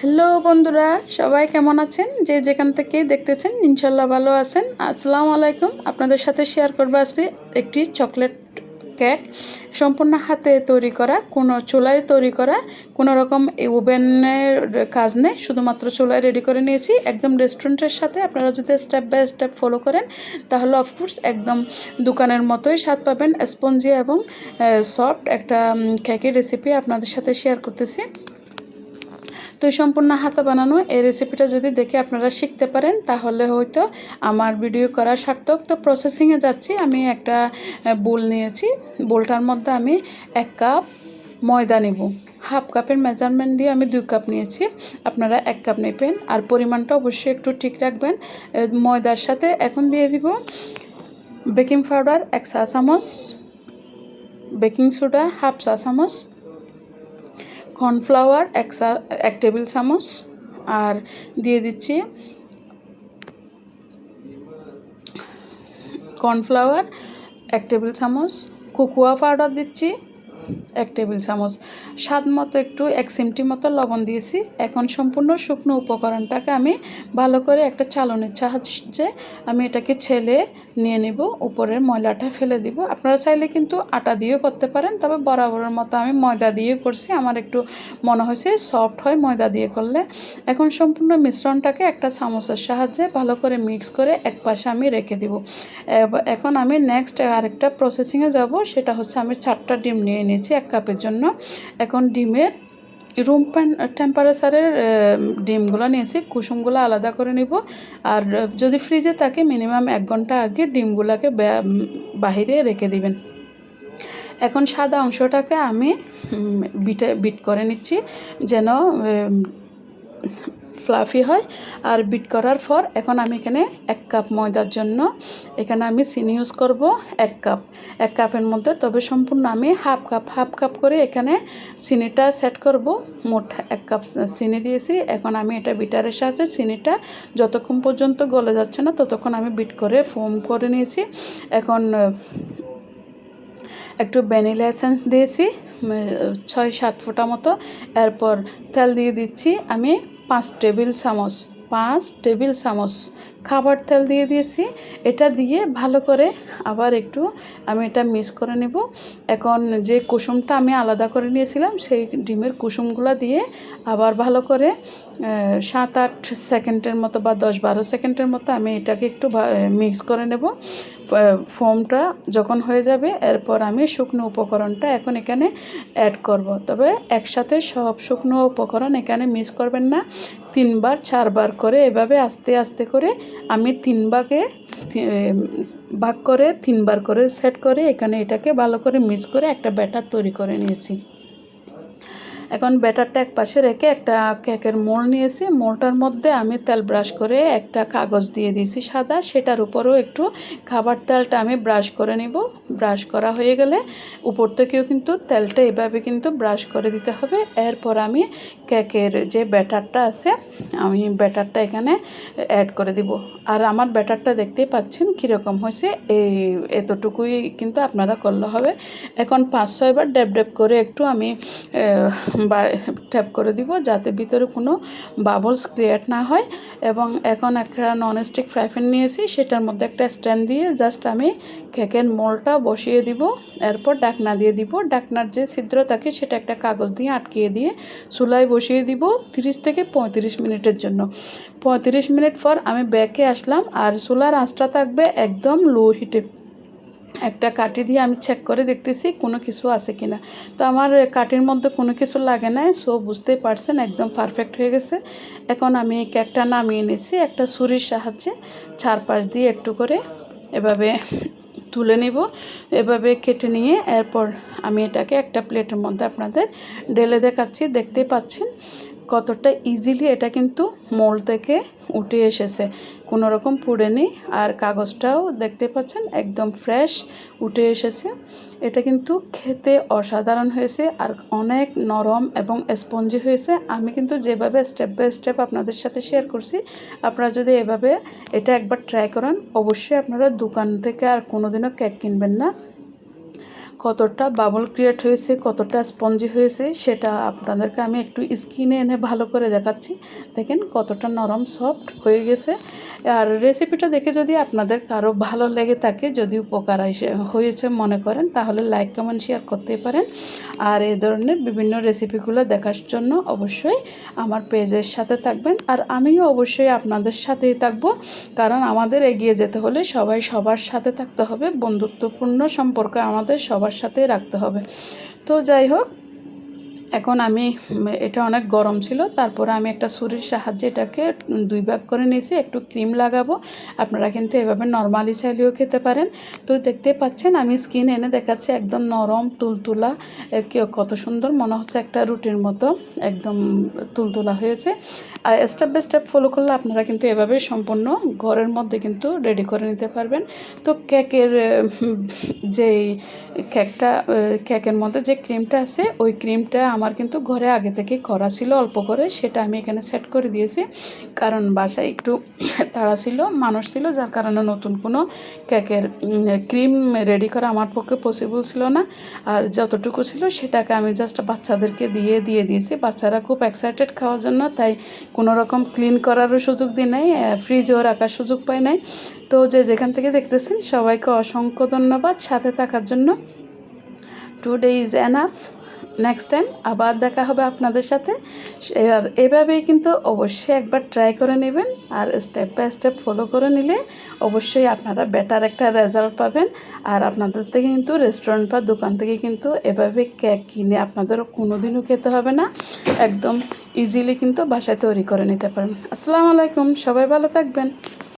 Hello বন্ধুরা, সবাই কেমন আছেন? যে যেখান থেকে দেখতেছেন, ইনশাল্লাহ ভালো আছেন। আসসালামু আলাইকুম। আপনাদের সাথে শেয়ার করব আজকে একটি চকলেট কেক সম্পূর্ণ হাতে তৈরি করা, কোনো চুলায় তৈরি করা, কোনো রকম ওভেনের কাজ নেই। শুধুমাত্র চুলায় রেডি করে নিয়েছি। একদম রেস্টুরেন্টের সাথে আপনারা যদি স্টেপ বাই স্টেপ ফলো করেন, তাহলে অফকোর্স একদম দোকানের মতোই স্বাদ পাবেন। স্পঞ্জি এবং সফট একটা কেকের রেসিপি আপনাদের সাথে শেয়ার করতেছি। তো সম্পূর্ণ হাতে বানানো এই রেসিপিটা যদি দেখে আপনারা শিখতে পারেন, তাহলে হয়তো আমার ভিডিও করা সার্থক। তো প্রসেসিংয়ে যাচ্ছি, আমি একটা বোল নিয়েছি। বোলটার মধ্যে আমি এক কাপ ময়দা নেব। হাফ কাপের মেজারমেন্ট দিয়ে আমি দুই কাপ নিয়েছি। আপনারা এক কাপ নেবেন। আর পরিমাণটা অবশ্যই একটু ঠিক রাখবেন। ময়দার সাথে এখন দিয়ে দিব বেকিং পাউডার এক চা চামচ বেকিং সোডা হাফ চা চামচ কর্নফ্লাওয়ার, এক এক টেবিল চামচ, আর দিয়ে দিচ্ছি কর্নফ্লাওয়ার, এক টেবিল চামচ। কোকোয়া পাউডার দিচ্ছি। এক টেবিল চামচ স্বাদ মতো একটু এক সিমটি মতো লবণ দিয়েছি। এখন সম্পূর্ণ শুকনো উপকরণটাকে আমি ভালো করে একটা চালনের সাহায্যে আমি এটাকে ছেলে নিয়ে নিব, উপরের ময়লাটা ফেলে দিব। আপনারা চাইলে কিন্তু আটা দিয়েও করতে পারেন, তবে বরাবরের মতো আমি ময়দা দিয়ে করছি। আমার একটু মনে হয়েছে সফট হয় ময়দা দিয়ে করলে। এখন সম্পূর্ণ মিশ্রণটাকে একটা চামচের সাহায্যে ভালো করে মিক্স করে এক পাশে আমি রেখে দিব। এখন আমি নেক্সট আরেকটা প্রসেসিংয়ে যাব, সেটা হচ্ছে আমি চারটা ডিম নিয়ে নিয়েছি এক কাপের জন্য। এখন ডিমের রুম টেম্পারেচারের ডিমগুলো নিয়েছি, কুসুমগুলো আলাদা করে নিব। আর যদি ফ্রিজে থাকে মিনিমাম এক ঘণ্টা আগে ডিমগুলোকে বাহিরে রেখে দিবেন। এখন সাদা অংশটাকে আমি বিটে বিট করে নিচ্ছি, যেন ফ্লাফি হয় আর বিট করার পর এখন আমি এখানে এক কাপ ময়দার জন্য এখানে আমি চিনি ইউজ করব এক কাপ। এক কাপের মধ্যে তবে সম্পূর্ণ আমি হাফ কাপ হাফ কাপ করে এখানে চিনিটা সেট করব। মোট এক কাপ চিনি দিয়েছি। এখন আমি এটা বিটারের সাথে চিনিটা যতক্ষণ পর্যন্ত গলে যাচ্ছে না ততক্ষণ আমি বিট করে ফোম করে নিয়েছি। এখন একটু ভ্যানিলা এসেন্স দিয়েছি ছয় সাত ফোঁটা মতো। এরপর তেল দিয়ে দিচ্ছি আমি পাঁচ টেবিল চামচ, পাঁচ টেবিল চামচ খাবার তেল দিয়ে দিয়েছি। এটা দিয়ে ভালো করে আবার একটু আমি এটা মিক্স করে নেব। এখন যে কুসুমটা আমি আলাদা করে নিয়েছিলাম, সেই ডিমের কুসুমগুলো দিয়ে আবার ভালো করে সাত আট সেকেন্ডের মতো বা দশ বারো সেকেন্ডের মতো আমি এটাকে একটু মিক্স করে নেব। ফোমটা যখন হয়ে যাবে, এরপর আমি শুকনো উপকরণটা এখন এখানে অ্যাড করব। তবে একসাথে সব শুকনো উপকরণ এখানে মিস করবেন না। তিনবার, চারবার করে এভাবে আস্তে আস্তে করে আমি তিন ভাগে ভাগ করে তিনবার করে সেট করে এখানে এটাকে ভালো করে মিক্স করে একটা ব্যাটার তৈরি করে নিয়েছি। এখন ব্যাটারটা এক পাশে রেখে একটা কেকের মোল নিয়েছি। মোলটার মধ্যে আমি তেল ব্রাশ করে একটা কাগজ দিয়ে দিয়েছি সাদা। সেটার উপরেও একটু খাবার তেলটা আমি ব্রাশ করে নিব। ব্রাশ করা হয়ে গেলে উপর থেকেও কিন্তু তেলটা এভাবে কিন্তু ব্রাশ করে দিতে হবে। এরপর আমি কেকের যে ব্যাটারটা আছে, আমি ব্যাটারটা এখানে অ্যাড করে দিব। আর আমার ব্যাটারটা দেখতেই পাচ্ছেন কীরকম হয়েছে। এই এতটুকুই কিন্তু আপনারা করলে হবে। এখন পাঁচ ছয়বার ডেপ ডেপ করে একটু আমি বা ট্যাপ করে দিব যাতে ভিতরে কোনো বাবলস ক্রিয়েট না হয় এবং এখন একটা ননস্টিক ফ্রাই প্যান নিয়েছি, সেটার মধ্যে একটা স্ট্যান্ড দিয়ে জাস্ট আমি কেকের মোলটা বসিয়ে দিব। এরপর ডাকনা দিয়ে দিব। ডাকনার যে ছিদ্র থাকে, সেটা একটা কাগজ দিয়ে আটকিয়ে দিয়ে চুলায় বসিয়ে দিব তিরিশ থেকে পঁয়ত্রিশ মিনিটের জন্য। পঁয়ত্রিশ মিনিট পর আমি ব্যাকে আসলাম আর চুলার আঁচটা থাকবে একদম লো হিটে একটা কাঠি দিয়ে আমি চেক করে দেখতেছি কোনো কিছু আছে কি না তো আমার কাঠির মধ্যে কোনো কিছু লাগে নাই সো বুঝতেই পারছেন একদম পারফেক্ট হয়ে গেছে। এখন আমি কেকটা নামিয়ে নিয়েছি একটা ছুরির সাহায্যে চারপাশ দিয়ে একটু করে এভাবে তুলে নিব। এভাবে কেটে নিয়ে এরপর আমি এটাকে একটা প্লেটের মধ্যে আপনাদের ঢেলে দেখাচ্ছি, দেখতেই পাচ্ছেন কতটা ইজিলি এটা কিন্তু মোল থেকে উঠে এসেছে। কোনো রকম পুড়েনি আর কাগজটাও দেখতে পাচ্ছেন, একদম ফ্রেশ উঠে এসেছে। এটা কিন্তু খেতে অসাধারণ হয়েছে আর অনেক নরম এবং স্পঞ্জি হয়েছে। আমি কিন্তু যেভাবে স্টেপ বাই স্টেপ আপনাদের সাথে শেয়ার করছি, আপনারা যদি এভাবে এটা একবার ট্রাই করেন, অবশ্যই আপনারা দোকান থেকে আর কোনোদিনও কেক কিনবেন না। কতটা বাবল ক্রিয়েট হয়েছে, কতটা স্পঞ্জি হয়েছে, সেটা আপনাদেরকে আমি একটু স্কিনে এনে ভালো করে দেখাচ্ছি। দেখেন কতটা নরম সফট হয়ে গেছে। আর রেসিপিটা দেখে যদি আপনাদের কারও ভালো লেগে থাকে, যদি উপকার হয়েছে মনে করেন, তাহলে লাইক কমেন্ট শেয়ার করতে পারেন। আর এই ধরনের বিভিন্ন রেসিপিগুলো দেখার জন্য অবশ্যই আমার পেজের সাথে থাকবেন। আর আমিও অবশ্যই আপনাদের সাথেই থাকব, কারণ আমাদের এগিয়ে যেতে হলে সবাই সবার সাথে থাকতে হবে। বন্ধুত্বপূর্ণ সম্পর্ক আমাদের সবার সাথেই রাখতে হবে। তো যাই হোক এখন আমি এটা অনেক গরম ছিল, তারপরে আমি একটা ছুরির সাহায্যে এটাকে দুই ভাগ করে নিয়েছি, একটু ক্রিম লাগাবো, আপনারা কিন্তু এভাবে নর্মালি চাইলেও খেতে পারেন। তো দেখতে পাচ্ছেন, আমি স্কিন এনে দেখাচ্ছি একদম নরম, তুলতুলা কত সুন্দর, মনে হচ্ছে একটা রুটির মতো, একদম তুলতুলা হয়েছে। আর স্টেপ বাই স্টেপ ফলো করলে আপনারা কিন্তু এভাবে সম্পূর্ণ ঘরের মধ্যে কিন্তু রেডি করে নিতে পারবেন। তো কেকের যে কেকটা কেকের মধ্যে যে ক্রিমটা আছে, ওই ক্রিমটা আমার কিন্তু ঘরে আগে থেকে করা ছিল, অল্প করে। সেটা আমি এখানে সেট করে দিয়েছি। কারণ বাসায় একটু তাড়া ছিল, মানুষ ছিল, যার কারণে নতুন কোনো কেকের ক্রিম রেডি করা আমার পক্ষে পসিবল ছিল না। আর যতটুকু ছিল সেটাকে আমি জাস্ট বাচ্চাদেরকে দিয়ে দিয়ে দিয়েছি। বাচ্চারা খুব এক্সাইটেড খাওয়ার জন্য, তাই কোনো রকম ক্লিন করারও সুযোগ দিই নাই ফ্রিজেও রাখার সুযোগ পাই নাই। তো যে যেখান থেকে দেখতেছেন, সবাইকে অসংখ্য ধন্যবাদ। সাথে থাকার জন্য today is enough next time আবার দেখা হবে আপনাদের সাথে। এভাবেই কিন্তু অবশ্যই একবার ট্রাই করে নেবেন আর স্টেপ বাই স্টেপ ফলো করে নিলে অবশ্যই আপনারা বেটার একটা রেজাল্ট পাবেন। আর আপনাদের থেকে কিন্তু রেস্টুরেন্ট বা দোকান থেকে কিন্তু এভাবে কেক কিনে আপনাদেরও কোনো দিনও খেতে হবে না। একদম ইজিলি কিন্তু বাসায় তৈরি করে নিতে পারেন। আসসালামু আলাইকুম, সবাই ভালো থাকবেন।